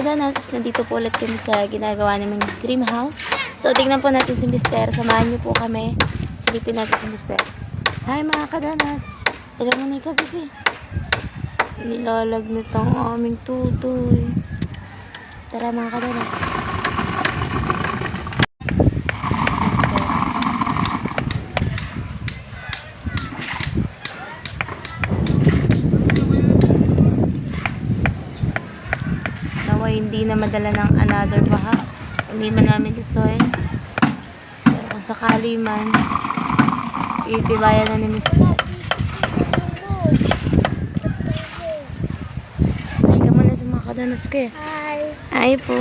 kadanas, nandito po ulit kami sa ginagawa namin dream house. So, tignan po natin si Mister. Samahan niyo po kami. Silipin natin si Mister. Hi mga kadanats. Alam mo na ikaw, bebe. Nilalagnat ang aming tutoy. Tara mga kadanats. Hindi na madala ng another baha. Hindi man namin gustuhin. Pero kung sakali man, itibayan na ni Mr. Ay ka muna sa mga kadonuts ko eh. Hi. Ay po.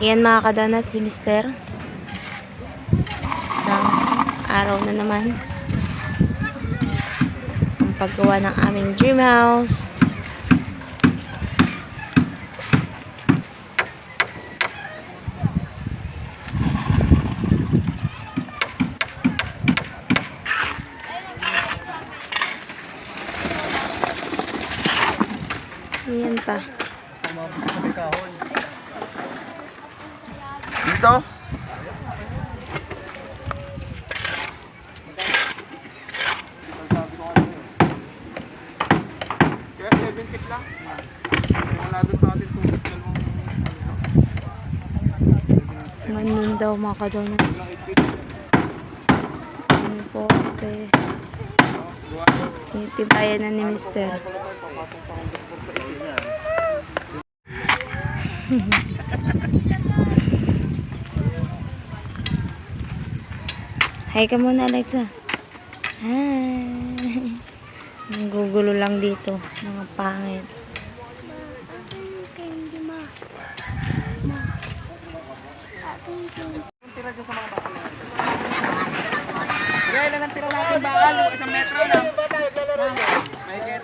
Yan mga kadonuts si Mr. Isang araw na naman. Paggawa ng aming dream house. Ayan pa. Dito? 70 lang. Wala doon sa atin itong dalawang Ganun daw mga kadonuts. Yung poste. Itibayan na ni Mr. Hi ka muna, Alexa. Hi. Nagugulo lang dito. Mga pangit. Tira dyan sa mga bakal na. Kaya ilan ang tira natin bakal? Yung isang metro na. May get.